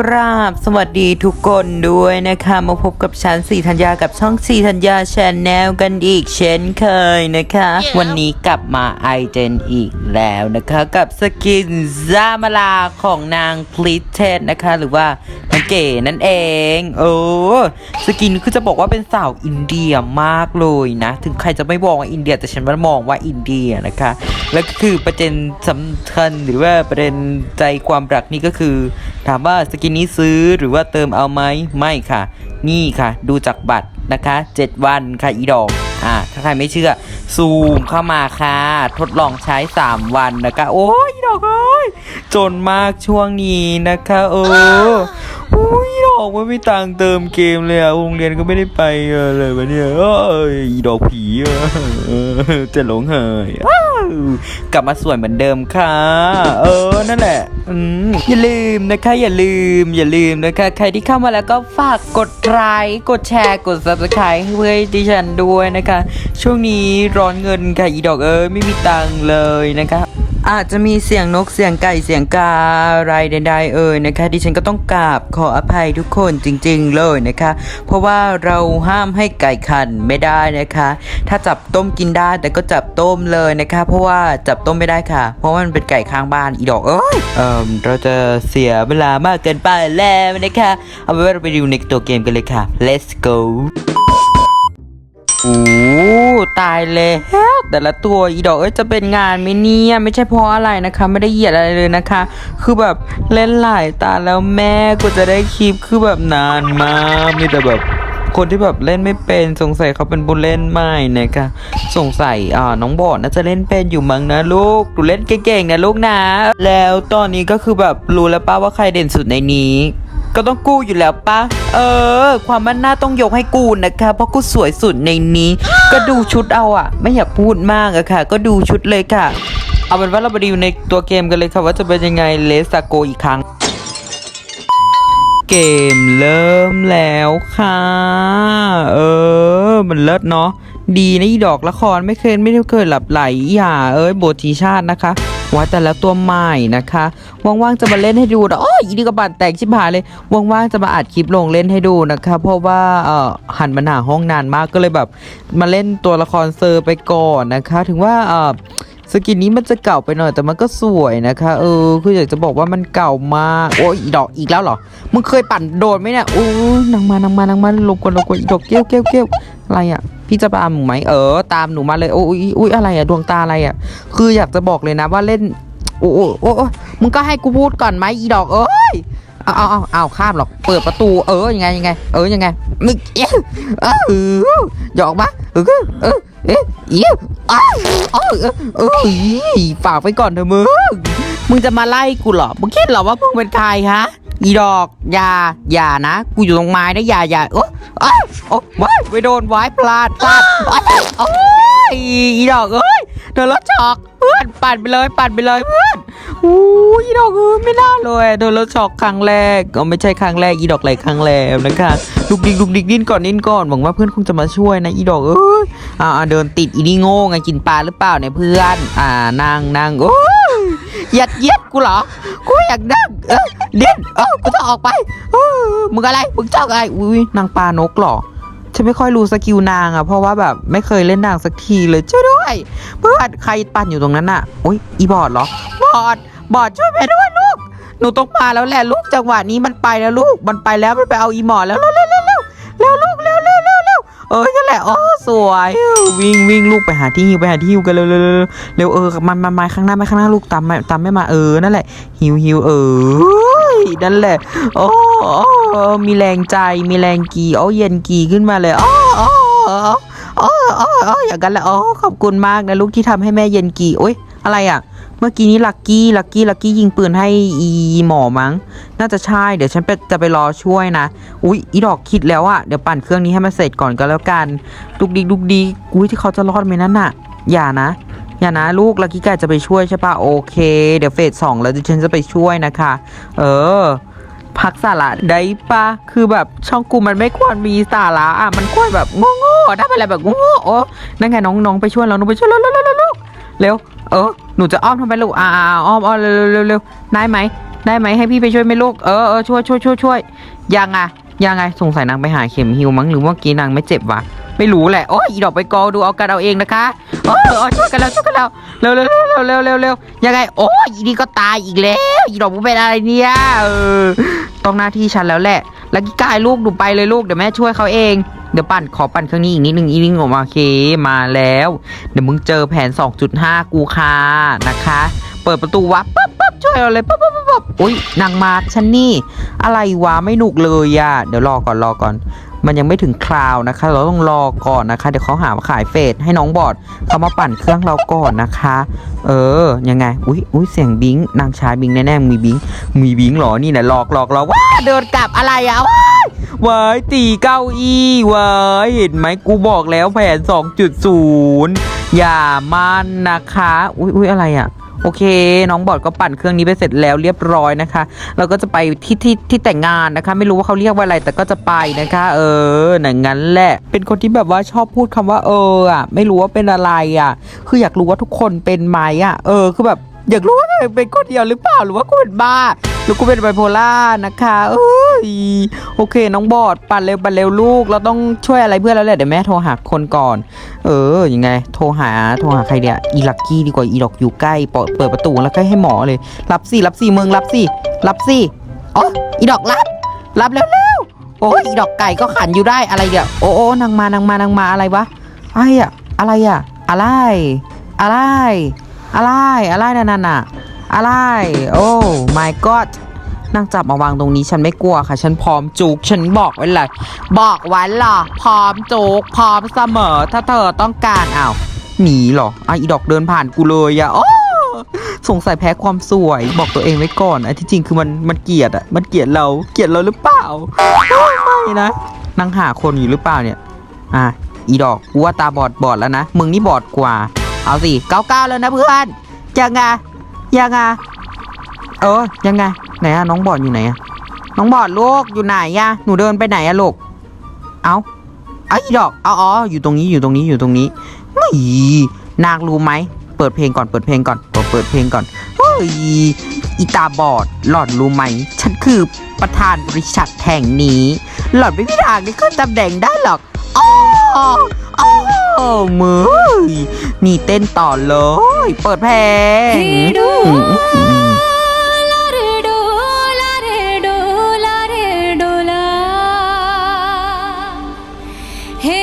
กราบสวัสดีทุกคนด้วยนะคะ มาพบกับฉันสีธัญญากับช่องสีธัญญาชนแนลกันอีกเช่นเคยนะคะ วันนี้กลับมาไอเจนอีกแล้วนะคะ กับสกินซามาลาของนางพลิเทสนะคะ หรือว่า นางเก๋นั่นเองโอ้สกินคือจะบอกว่าเป็นสาวอินเดียมากเลยนะ ถึงใครจะไม่บอกว่าอินเดียแต่ฉันว่ามองว่าอินเดียนะคะ แล้วก็คือประเด็นสำคัญหรือว่าประเด็นใจความรักนี่ก็คือ ถามว่าสกินนี้ซื้อหรือว่าเติมเอาไหมไม่ค่ะ นี่ค่ะ ดูจากบัตรนะคะ 7 วันค่ะอีดอกอ่าถ้าใครไม่เชื่อซูมเข้ามาค่ะ ทดลองใช้ 3 วันนะคะ โอ้ยอีดอกเอ้ยจนมากช่วงนี้นะคะ เออ อ้ยอีดอกไม่มีตังเติมเกมเลยอะโรงเรียนก็ไม่ได้ไปเออเลยวะเนี่ยเอ้ยอีดอกผีจะหลงเหยอ้าวกลับมาสวยเหมือนเดิมค่ะ เออนั่นแหละอย่าลืมนะคะอย่าลืม อย่าลืมนะคะใครที่เข้ามาแล้วก็ฝากกดไลค์กดแชร์กด subscribe ให้เพื่อให้ดิฉันด้วยนะคะ ช่วงนี้ร้อนเงินค่ะอีดอกเอ้ยไม่มีตังเลยนะคะ อาจจะมีเสียงนกเสียงไก่เสียงกาอะไรใดๆเอ่ยนะคะ ดิฉันก็ต้องกราบขออภัยทุกคนจริงๆเลยนะคะ เพราะว่าเราห้ามให้ไก่ขันไม่ได้นะคะ ถ้าจับต้มกินได้แต่ก็จับต้มเลยนะคะ เพราะว่าจับต้มไม่ได้ค่ะ เพราะว่ามันเป็นไก่ข้างบ้านอีดอกเอ้ยเอ่อเราจะเสียเวลามากเกินไปแล้วนะคะเอาไว้ว่าเราไปดูในตัวเกมกันเลยค่ะ let's go โอ้ ตายแล้วแต่ละตัวอีดอกเอ้ยจะเป็นงานไหมเนี่ยไม่ใช่เพราะอะไรนะคะ ไม่ได้เหยียดอะไรเลยนะคะ คือแบบเล่นหลายตาแล้วแม่กูจะได้คลิปคือแบบนานมากมีแต่แบบคนที่แบบเล่นไม่เป็นสงสัยเขาเป็นบุญเล่นใหม่นะคะสงสัยอ่าน้องบอดน่าจะเล่นเป็นอยู่มั้งนะลูกดูเล่นเก่งๆนะลูกนะ แล้วตอนนี้ก็คือแบบรู้แล้วป้าว่าใครเด่นสุดในนี้ ก็ต้องกู้อยู่แล้วปะเออ ความมั่นหน้าต้องยกให้กูนะคะ เพราะกูสวยสุดในนี้ ก็ดูชุดเอาอะไม่อยากพูดมากอะค่ะ ก็ดูชุดเลยค่ะ เอาเป็นว่าเราไปดูในตัวเกมกันเลยค่ะว่าจะเป็นยังไงเลสโกอีกครั้ง เกมเริ่มแล้วค่ะ เออ มันเลิศเนาะดีนะอีดอกละครไม่เคยไม่ได้เคยหลับไหลอย่า เอ้ยโบทีชาตินะคะ ว่าแต่ละตัวใหม่นะคะว่างๆจะมาเล่นให้ดูนะโอ้ยอีนี่ก็บาดแตกชิบหายเลยว่างๆจะมาอัดคลิปลงเล่นให้ดูนะคะ เพราะว่าเอ่อหันมาหนาห้องนานมากก็เลยแบบ มาเล่นตัวละครเซอร์ไปก่อนนะคะ ถึงว่าเอ่อสกินนี้มันจะเก่าไปหน่อยแต่มันก็สวยนะคะ เออ คืออยากจะบอกว่ามันเก่ามากโอ้ยดอกอีกแล้วเหรอมึงเคยปั่นโดนไหมเนี่ยโอ้ยนางมานางมานางมาลงกวนลงกวนอีดอกเกี้ยวเกี้ยวเกี้ยวอะไรอะ พี่จะตามหนูไหมเออ ตามหนูมาเลยโอ้ยอุ้ยอะไรอะดวงตาอะไรอะคืออยากจะบอกเลยนะว่าเล่นโอ้โอ้โอ้มึงก็ให้กูพูดก่อนไหมอีดอกเอ้ยเอาเอาเอาเอาข้ามหรอก เปิดประตู เออ ยังไง ยังไง เออ ยังไงมึงเอ๊ะเออหยอกมาเออเออเอ๊ะเอี้ยอ้าเออเออเออฝากไปก่อนเถอะมึง มึงจะมาไล่กูเหรอ มึงคิดเหรอว่ามึงเป็นใครฮะ อีดอกอย่าอย่านะ กูอยู่ตรงไม้นะอย่าอย่าโอ้โอ้โอ้ว้ายไปโดนไว้พลาดพลาดโอ๊ยโอ้ยอีดอกเอ้ยโดนรถช็อกเพื่อนปั่นไปเลยปั่นไปเลยเพื่อนอู้อีดอกเอ้ยไม่น่าเลยโดนรถช็อกครั้งแรกก็ไม่ใช่ครั้งแรกอีดอกหลายครั้งแล้วนะคะลุกดิกลุกดิกดิ้นก่อนดิ้นก่อนหวังว่าเพื่อนคงจะมาช่วยนะอีดอกเอ้ยอ่าอ่าเดินติดอีนี่โง่ไงกินปลาหรือเปล่าเนี่ยเพื่อนอ่านั่งนั่งโอ้ ยยัดเยียดกูเหรอ กูอยากนั่งเออดิ้นเออกูต้องออกไปเออมึงอะไร มึงเจ้าอะไร อุ้ยนางปลานกเหรอ ฉันไม่ค่อยรู้สกิลนางอะเพราะว่าแบบไม่เคยเล่นนางสักทีเลยช่วยด้วยเพื่อนใครปั่นอยู่ตรงนั้นอะโอ๊ยอีบอดเหรอ บอด บอดช่วยแม่ด้วยลูก หนูต้องมาแล้วแหละลูกจังหวะนี้มันไปแล้วลูก มันไปแล้วมันไปเอาอีหมอแล้วเร็วเร็วเร็วเร็วเร็วลูก เออนั่นแหละโอ้สวยวิ่งวิ่งลูกไปหาที่ฮิวไปหาที่ฮิวกันเร็วเร็วเร็วเออมันมันมาข้างหน้าไม่ข้างหน้าลูกตามตามไม่มาเออนั่นแหละฮิวฮิวเออนั่นแหละโอ้อมีแรงใจมีแรงกีโอ้เย็นกีขึ้นมาเลยอ้โอ้โอ้โอ้โอ้โอ้อย่างกันแหละโอ้ขอบคุณมากนะลูกที่ทำให้แม่เย็นกีโอ้ยอะไรอะ มื่อกี้นี้ลักกี้ลักกี้ลักกี้ยิงปืนให้อีหมอมั้ง น่าจะใช่เดี๋ยวฉันไปจะไปรอช่วยนะอุ๊ยอีดอกคิดแล้วอะเดี๋ยวปั่นเครื่องนี้ให้มันเสร็จก่อนก็แล้วกันดุกดิกดุกดิกอุ้ยที่เขาจะรอดไหมนั่นน่ะ อย่านะ อย่านะลูกลักกี้กาจะไปช่วยใช่ปะโอเค เดี๋ยวเฟสสองแล้วดิฉันจะไปช่วยนะคะ เออพักสาระได้ปะคือแบบช่องกูมันไม่ควรมีสาระอะ มันควรแบบโง่ๆได้อะไรแบบโง่ๆโอ้นั่นไงน้องน้องไปช่วยเราน้องไปช่วยเร็วเร็วเร็วเร็วเร็วเร็ว เออ หนูจะอ้อมทำไมลูกอ่าวอ้อมอ้อมเร็วเร็วเร็วได้ไหมได้ไหมให้พี่ไปช่วยไหมลูกเออเออช่วยช่วยช่วยช่วยยังไงยังไงสงสัยนางไปหาเข็มฮิวมั้งหรือว่าเมื่อกี้นางไม่เจ็บวะไม่รู้แหละโอ้ยอีดอกไปกอดูเอากันเอาเองนะคะเออเอช่วยกันแล้วช่วยกันแล้วเร็วเร็วเร็วเร็วเร็วเร็วเร็วยังไงโอ้ยอีนี่ก็ตายอีกแล้วอีดอกมึงเป็นอะไรเนี่ยเออต้องหน้าที่ฉันแล้วแหละ ล้วกี้กายลูกดูไปเลยลูกเดี๋ยวแม่ช่วยเขาเอง เดี๋ยวปั่นขอปั่นเครื่องนี้อีกนิดนึงอีลิงออกมาโอเคมาแล้ว เดี๋ยวมึงเจอแผน 2.5 กูค่ะนะคะ เปิดประตูวับปุ๊บ ช่วยเราเลยปั๊บปั๊บปั๊บอุ้ยนางมาร์กฉันนี่ อะไรวะไม่หนุกเลยอะ่ะ เดี๋ยวรอก่อนรอก่อน มันยังไม่ถึงคราวนะคะ เราต้องรอก่อนนะคะ เดี๋ยวเขาหามาขายเฟสให้น้องบอดเขามาปั่นเครื่องเราก่อนนะคะ เออยังไงอุ้ยอุ้ยเสียงบิงนางชายบิงแน่ๆมีบิงมีบิงหรอนี่นะหลอกหลอกหลอกว้าเดินกลับอะไรอะว้ายว้ายตีเก้าอี้วายเห็นไหมกูบอกแล้วแผน 2.0 อย่ามันนะคะ อุ้ยอุ้ยอะไรอะ โอเค น้องบอดก็ปั่นเครื่องนี้ไปเสร็จแล้วเรียบร้อยนะคะ เราก็จะไปที่ที่ที่แต่งงานนะคะ ไม่รู้ว่าเขาเรียกว่าอะไรแต่ก็จะไปนะคะ เออหนังั้นแหละ เป็นคนที่แบบว่าชอบพูดคำว่า เอออะไม่รู้ว่าเป็นอะไรอะ คืออยากรู้ว่าทุกคนเป็นไหมอะ เออคือแบบอยากรู้ว่าเป็นคนเดียวหรือเปล่าหรือว่าคนบ้า หรือกูเป็นไบโพล่านะคะเอ้ยโอเค น้องบอดปั่นเร็วปั่นเร็วลูก เราต้องช่วยอะไรเพื่อนแล้วแหละเดี๋ยวแม่โทรหาคนก่อน เออยังไง โทรหาโทรหาใครเดียอีลักกี้ดีกว่าอีดอกอยู่ใกล้เปิดเปิดประตูแล้วก็ให้หมอเลย รับสิรับสิมึงรับสิรับสิอ๋ออีดอกรับ รับเร็วโอ้ยอีดอกไก่ก็ขันอยู่ได้อะไรเดี๋ยวโอ้โอนางมานางมานางมาอะไรวะไอ้อะอะไรอะอะไร อะไร อะไรอะไรนั่นน่ะ อะไร โอ้ my god นางจับมาวางตรงนี้ฉันไม่กลัวค่ะ ฉันพร้อมจุกฉันบอกไว้เลยบอกไว้เหรอพร้อมจุกพร้อมเสมอ ถ้าเธอต้องการอ้าวหนีเหรออะอีดอกเดินผ่านกูเลยอะโอ้สงสัยแพ้ความสวย บอกตัวเองไว้ก่อนไอ้ที่จริงคือมันมันเกลียดอะมันเกลียดเราเกลียดเราหรือเปล่าไม่นะนางหาคนอยู่หรือเปล่าเนี่ย อะอีดอกกูว่าตาบอดบอดแล้วนะมึงนี่บอดกว่า เอาสิเก้าเก้าแล้วนะเพื่อนยังไง ยังไงเออ ยังไง ไหนอะน้องบอดอยู่ไหนอะน้องบอดลูกอยู่ไหนอะหนูเดินไปไหนอะลูก เอาเอาอีดอกเอาอ๋ออยู่ตรงนี้อยู่ตรงนี้อยู่ตรงนี้ไม่นางรู้ไหม เปิดเพลงก่อนเปิดเพลงก่อนเปิดเปิดเพลงก่อนเฮ้ยอีตาบอดหลอนรู้ไหม ฉันคือประธานบริษัทแห่งนี้ หลอนไม่มีทางได้ขึ้นตำแหน่งได้หรอกอ๋ออ๋อ มือนี่เต้นต่อเลย เปิดเพลง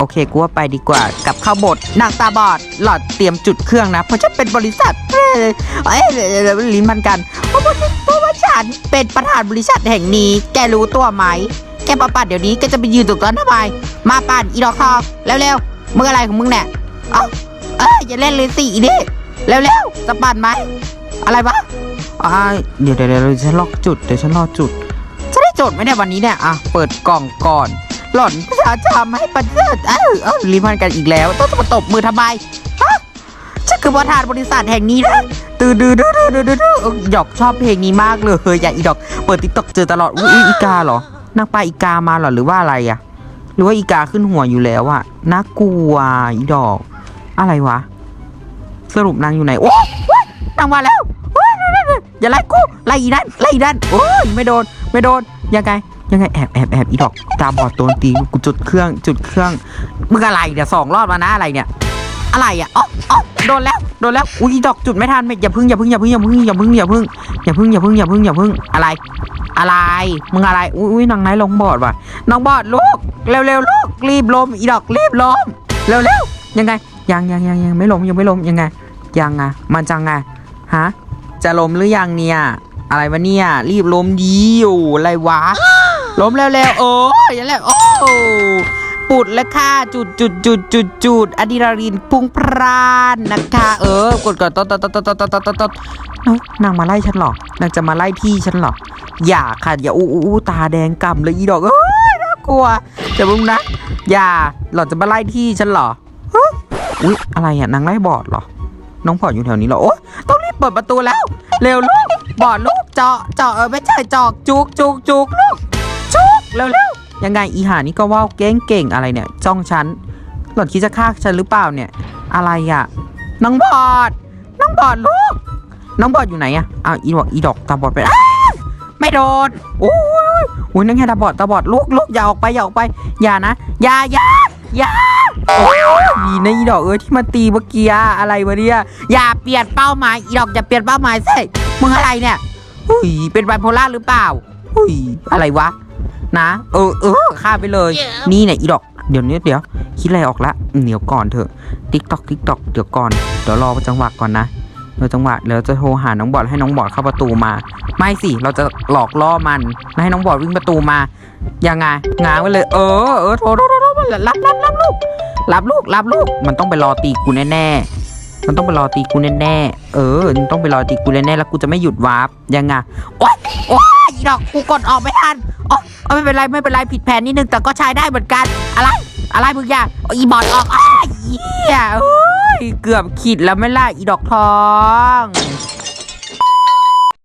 โอเคกูว่าไปดีกว่า กับข้าวบดนางตาบอด หลอดเตรียมจุดเครื่องนะ เพราะฉันเป็นบริษัทเอ้ยเอ้ยลิ้นพันกันเพราะว่าเพราะว่าฉันเป็นประธานบริษัทแห่งนี้ แกรู้ตัวไหม แกมาปั่นเดี๋ยวนี้แกจะไปยืนตรงนั้นทำไม มาปั่นอีดอกทองเร็วๆ มึงอะไรของมึงเนี่ยเอ้าเอ้ยอย่าเล่นเลยสิอีนี่เร็วๆจะปั่นไหมอะไรวะอ่าเดี๋ยวเดี๋ยวเดี๋ยวฉันลอกจุดเดี๋ยวฉันรอจุดจะได้จดไหมเนี่ยวันนี้เนี่ยอะเปิดกล่องก่อน หล่อนประชาชาให้ประเทศเอ้าเอ้ารีพันกันอีกแล้ว ต้องจะมาตบมือทำไมฮะฉันคือประธานบริษัทแห่งนี้นะตื่นดื้อดื้อดื้อดื้อดื้อเออหยอกชอบเพลงนี้มากเลยเฮ้ยอย่าอีดอก เปิดติ๊กต็อกเจอตลอดอุ้ยอุ๊ยอีกาเหรอนางปลาอีกามาเหรอหรือว่าอะไรอะ หรือว่าอีกาขึ้นหัวอยู่แล้วอะน่ากลัวอีดอก อะไรวะ สรุปนางอยู่ไหนโอ้ยนางมาแล้วอย่าไล่กูไล่อีนั่นไล่อีนั่นโอ้ยไม่โดนไม่โดนยังไงยังไงแอบแอบแอบอีดอกตาบอดตูนตีกูจุดเครื่องจุดเครื่องมึงอะไรเนี่ยสองรอบแล้วนะอะไรเนี่ย อะไรอะอ๋ออ๋อโดนแล้ว โดนแล้ว อุ้ยดอกจุดไม่ทันไม่อย่าพึ่งอย่าพึ่งอย่าพึ่งอย่าพึ่งอย่าพึ่งอย่าพึ่งอย่าพึ่งอย่าพึ่งอย่าพึ่งอย่าพึ่งอะไร อะไร มึงอะไร อุ้ยอุ้ยนางไนลงบอดว่ะน้องบอดลูก เร็วเร็วลูก รีบล้มอีดอกรีบล้มเร็วเร็วยังไง ยังยังยังยังไม่ล้มยังไม่ล้มยังไง ยังไงมันจังไง ฮะ จะล้มหรือยังเนี่ย อะไรวะเนี่ย รีบล้มดีอยู่อะไรวะล้มแล้วแล้วโอ้ยอย่าแล้วโอ้ ปุดแล้วค่ะ จุดจุดจุดจุดจุดอะดรีนาลีนพุ่งพร่านนะคะ เออกดกดตดตดตดตดตดตดนางมาไล่ฉันหรอนางจะมาไล่พี่ฉันหรออย่าค่ะ อย่าอู้อู้ตาแดงกำเลยอีดอกเอ้ยน่ากลัวจะบุ้งนะ อย่าหล่อนจะมาไล่ที่ฉันหรออุ๊ยอะไรอะนางไล่บอดหรอ น้องพอดอยู่แถวนี้หรอโอ้ต้องรีบเปิดประตูแล้ว เร็วลูกบอดลูกเจาะเจาะเออไม่ใช่จอกจุกจุกจุกลูกจุกเร็วเร็ว ยังไงอีหานี่ก็ว่าวเก่งเก่งอะไรเนี่ย จ้องฉัน หล่อนคิดจะฆ่าฉันหรือเปล่าเนี่ย อะไรอะน้องบอด น้องบอดลูก น้องบอดอยู่ไหนอะอ้าวอีดอกอีดอกตาบอดไปไม่โดนโอ้ยโอ้ยนั่นไงตาบอดตาบอดลูกลูกอย่าออกไปอย่าออกไป อย่านะ อย่าอย่าอย่าโอ้ยดีนะอีดอกเอ้ยที่มาตีเมื่อกี้อะไรวะเนี่ยอย่าเปลี่ยนเป้าหมายอีดอกอย่าเปลี่ยนเป้าหมายสิมึงอะไรเนี่ยหุยเป็นไบโพล่าหรือเปล่าหุยอะไรวะ นะเออเออฆ่าไปเลย นี่เนี่ยอีดอกเดี๋ยวนี้เดี๋ยวคิดอะไรออกละเดี๋ยวก่อนเถอะติ๊กตอกติ๊กตอกเดี๋ยวก่อนเดี๋ยวรอจังหวะก่อนนะเดี๋ยวจังหวะเดี๋ยวจะโทรหาน้องบอดให้น้องบอดเข้าประตูมา ไม่สิเราจะหลอกล่อมันไม่ให้น้องบอดวิ่งประตูมายังไงง้างไว้เลย เออเออโทรโทรโทรโทรรับรับรับลูกรับลูกรับลูกมันต้องไปรอตีกูแน่ๆมันต้องไปรอตีกูแน่ๆเออมันต้องไปรอตีกูแน่ๆแล้วกูจะไม่หยุดวาร์ปยังไงโอ๊ยโอ๊ย อีดอกกูกดออกไม่ทันอ๋อเอาไม่เป็นไรไม่เป็นไรผิดแผนนิดนึงแต่ก็ใช้ได้เหมือนกัน อะไร อะไรมึงอย่าอีบอดออกอ้ายเหี้ยเกือบขีดแล้วไม่ล่ะอีดอกทอง